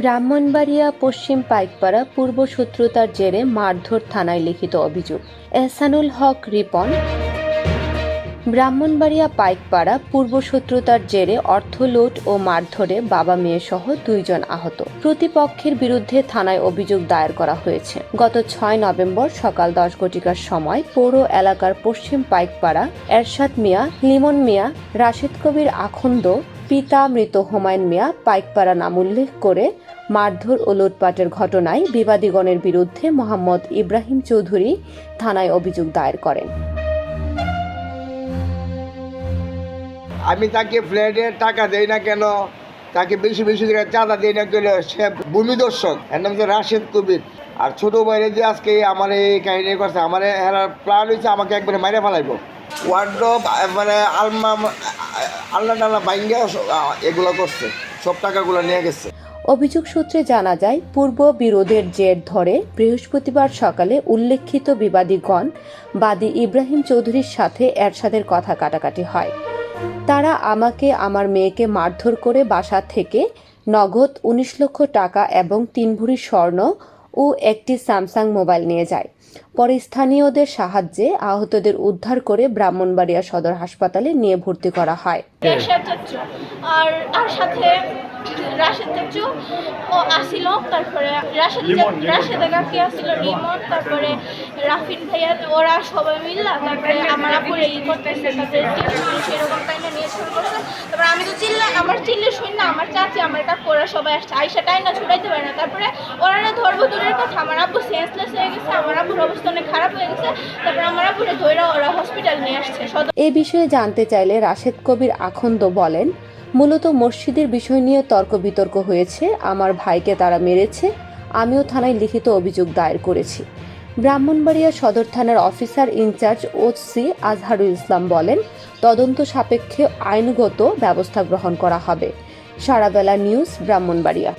ব্রাহ্মণবাড়িয়া, পশ্চিম পাইকপাড়া, পূর্ব শত্রুতার জেরে মারধর থানায় লিখিত অভিযোগ। এহসানুল হক রিপন। ব্রাহ্মণবাড়িয়া, পাইকপাড়া, পূর্ব শত্রুতার জেরে অর্থ লুট ও মারধরে বাবা মেয়ে সহ দুইজন আহত। প্রতিপক্ষের বিরুদ্ধে থানায় অভিযোগ দায়ের করা হয়েছে। গত ছয় নভেম্বর সকাল দশ ঘটিকার সময় পৌর এলাকার পশ্চিম পাইকপাড়া, এরশাদ মিয়া, লিমন মিয়া, রাশেদ কবির আখন্দ, পিতা মৃত হুমায়ুন মিয়া পাইকপাড়া নাম উল্লেখ করে মারধর ও লুটপাটের ঘটনায় বিবাদীগণের বিরুদ্ধে মোহাম্মদ ইব্রাহিম চৌধুরী থানায় অভিযোগ দায়ের করেন। আমি তাকে ফ্ল্যাটের টাকা দেই না কেন? তাকে বেশি বেশি করে চাঁদা দেই না কেন? সে ভূমি দর্শক। এর নাম রাশেদ কবির। আর ছোট বাইরে যে আজকে আমার এই কাহিনী করছে, আমার হেরার প্ল্যান হয়েছে আমাকে একবারে মাইরে ফেলাইব। ওয়ার্ড্রপ মানে আলমা আল্লাহ টাল্লা বাইঙ্গা এগুলো করছে, সব টাকাগুলো নিয়ে গেছে। অভিযোগ সূত্রে জানা যায়, পূর্ব বিরোধের জের ধরে বৃহস্পতিবার সকালে উল্লেখিত বিবাদীগণ বাদী ইব্রাহিম চৌধুরীর সাথে এরশাদের কথা কাটাকাটি হয়। তারা আমাকে, আমার মেয়েকে মারধর করে বাসা থেকে নগদ উনিশ লক্ষ টাকা এবং তিন ভরি স্বর্ণ ও একটি স্যামসাং মোবাইল নিয়ে যায়। পরে স্থানীয়দের সাহায্যে আহতদের উদ্ধার করে ব্রাহ্মণবাড়িয়া সদর হাসপাতালে নিয়ে ভর্তি করা হয়। আর সাথে রাশেদ চাচ্চু ও আসিল তারপরে রাশেদ রাশেদ কাকি আসিল রিমন তারপরে রাফিন ভাইয়া ওরা সবাই মিললা তারপরে আমার আপুরে ই করতেছে টিপস টাইমে নিয়ে শুরু করছে। তারপরে আমি তো চিল্লা আমার চিল্লে শুনি না আমার চাচি আমার কাকু ওরা সবাই আসছে। আইসা টাইম না ছুটাইতে পারে না। তারপরে ওরা না ধরবো দূরের কথা আমার আব্বু সেন্সলেস হয়ে গেছে আমার আব্বুর অবস্থা অনেক খারাপ হয়ে গেছে। তারপরে আমার আব্বুরে ধরে ওরা হসপিটাল নিয়ে আসছে। সদর এ বিষয়ে জানতে চাইলে রাশেদ কবির আখন্দ বলেন মূলত মসজিদের বিষয় নিয়ে তর্ক বিতর্ক হয়েছে। আমার ভাইকে তারা মেরেছে। আমিও থানায় লিখিত অভিযোগ দায়ের করেছি। ব্রাহ্মণবাড়িয়া সদর থানার officer in charge OC Azharul Islam বলেন, তদন্ত সাপেক্ষে আইনগত ব্যবস্থা গ্রহণ করা হবে। সারাবেলা নিউজ, ব্রাহ্মণবাড়িয়া।